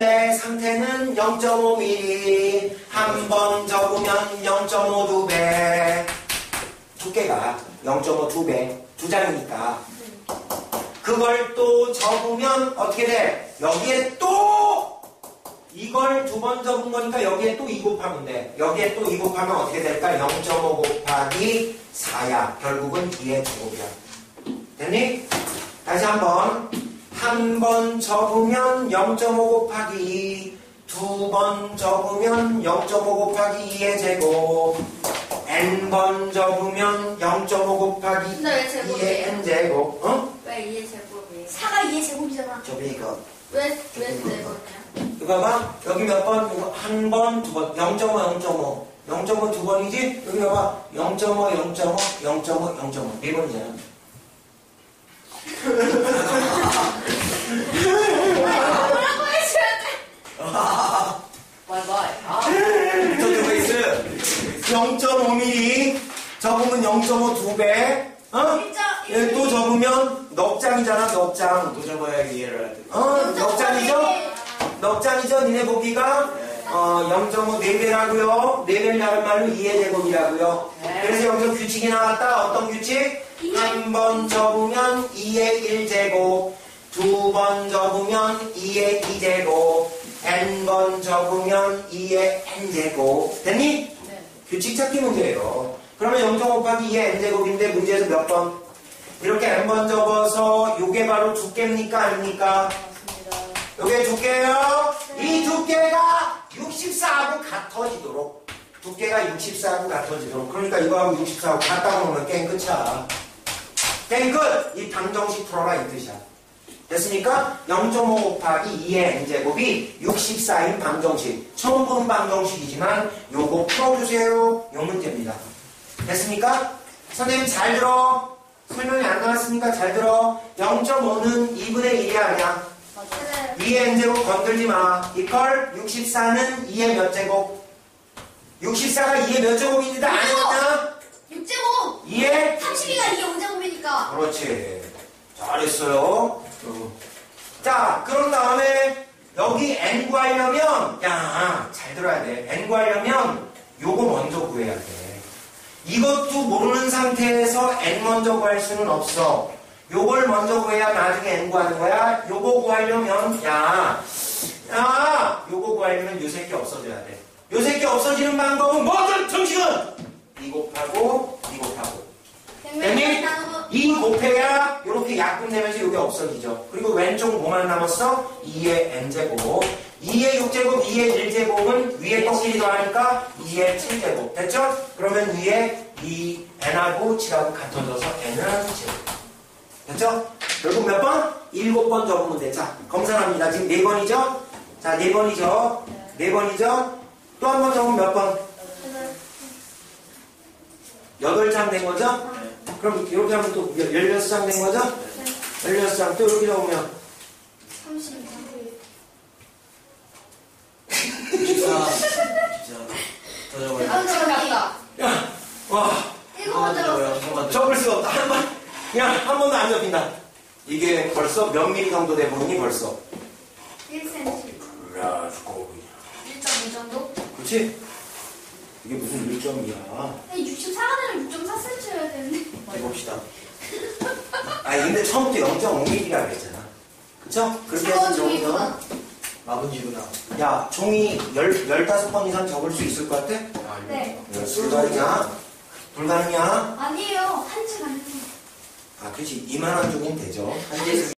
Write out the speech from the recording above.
내 상태는 0.5mm 한 번 접으면 0.5두 배. 두께가 0.5두 배. 두 장이니까. 그걸 또 접으면 어떻게 돼? 여기에 또 이걸 두 번 접은 거니까 여기에 또 2 곱하면 돼. 여기에 또 2 곱하면 어떻게 될까? 0.5 곱하기 4야. 결국은 2의 제곱이야. 됐니? 다시 한번. 한 번 접으면 0.5 곱하기 2. 두 번 접으면 0.5 곱하기 2의 제곱. n번 접으면 0.5 곱하기 근데 왜 2의 제곱이에요? n 제곱. 어? 왜 2의 제곱이에요? 4가 2의 제곱이잖아. 저기 이거. 왜, 왜 제곱이야? 이거 봐. 여기 몇 번? 이거 한 번, 두 번. 0.5, 0.5. 0.5 두 번이지? 여기 봐봐. 0.5, 0.5, 0.5, 0.5. 네 번이잖아. 뭐라고 해줘야 돼? 바이바이. 아. 저쪽에 있어요. 0.5mm. 접으면 0.5 두 배. 어? 예, 또 접으면 넉 장이잖아, 넉 장. 또 접어야 이해를 할 때. 어, 넉 장이죠? 넉 장이죠? 니네 보기가? 어, 0.5 4배라고요. 4배라는 말로 2의 제곱이라고요. 그래서 여기서 규칙이 나왔다. 어떤 규칙? 한 번 접으면 2의 1제곱. 두 번 접으면 2의 2제곱. n번 접으면 2의 n제곱. 됐니? 네. 규칙 찾기 문제예요. 그러면 0.5 곱하기 2의 n제곱인데 문제에서 몇 번? 이렇게 n번 접어서 요게 바로 두께입니까? 아닙니까? 맞습니다. 요게 두께예요. 이 두께가 64하고 같아지도록. 두께가 64하고 같아지도록. 그러니까 이거하고 64하고 같다 보면 게임 끝이야. 게임 끝! 이 방정식 풀어라 이 뜻이야. 됐습니까? 0.5 곱하기 2의 n제곱이 64인 방정식. 처음 보는 방정식이지만 요거 풀어주세요. 요 문제입니다. 됐습니까? 선생님 잘 들어. 설명이 안 나왔으니까 잘 들어. 0.5는 2분의 1이 아니야. 맞아요. 2의 n제곱 건들지 마. 이걸 64는 2의 몇 제곱? 64가 2의 몇 제곱인지 다 아니었나? 6제곱! 2의 32가 2의 5제곱이니까. 그렇지. 잘했어요. 어. 자, 그런 다음에 여기 n 구하려면 야, 잘 들어야 돼. n 구하려면 요거 먼저 구해야 돼. 이것도 모르는 상태에서 n 먼저 구할 수는 없어. 요걸 먼저 구해야 나중에 n 구하는 거야. 요거 구하려면 야, 야, 요거 구하려면 요 새끼 없어져야 돼. 요 새끼 없어지는 방법은 뭐든 정식은 2 곱하고 2 곱하고 됐니? 이 곱해야 이렇게 약분 되면서 이게 없어지죠. 그리고 왼쪽 뭐만 남았어? 2의 n제곱. 2의 6제곱, 2의 1제곱은 위에 떡끼리 더하니까 2의 7제곱. 됐죠? 그러면 위에 이 n하고 7하고 같아져서 n은 7. 됐죠? 결국 몇 번? 7번 적으면 돼. 자, 검사합니다. 지금 4번이죠? 자, 4번이죠? 4번이죠? 또 한 번 적으면 몇 번? 8장 된 거죠? 그럼 이렇게 하면 또 16장 된 거죠? 16장 또 이렇게 적으면 32. 진짜 진짜 더 접어야 아. 맞다. 야, 와, 적었어. 한번 적을 수가 없다. 한 번, 그냥 한 번도 안 접힌다. 이게 벌써 몇 미리 정도 돼 보이니 벌써? 1cm. 야, 죽고 1.2 정도? 그렇지? 이게 무슨 1점이야? 64가 되면 6.4cm여야 되는데. 해봅시다. 아, 근데 처음부터 0.5mm라 그랬잖아. 그쵸? 그렇게 해서 중이구나. 마분지구나. 야, 종이 10, 15번 이상 적을 수 있을 것 같아? 아, 네. 불가능이야? 불가능이야? 아니에요. 안 돼요. 아, 그렇지. 이만한 종이면 되죠. 한 개에서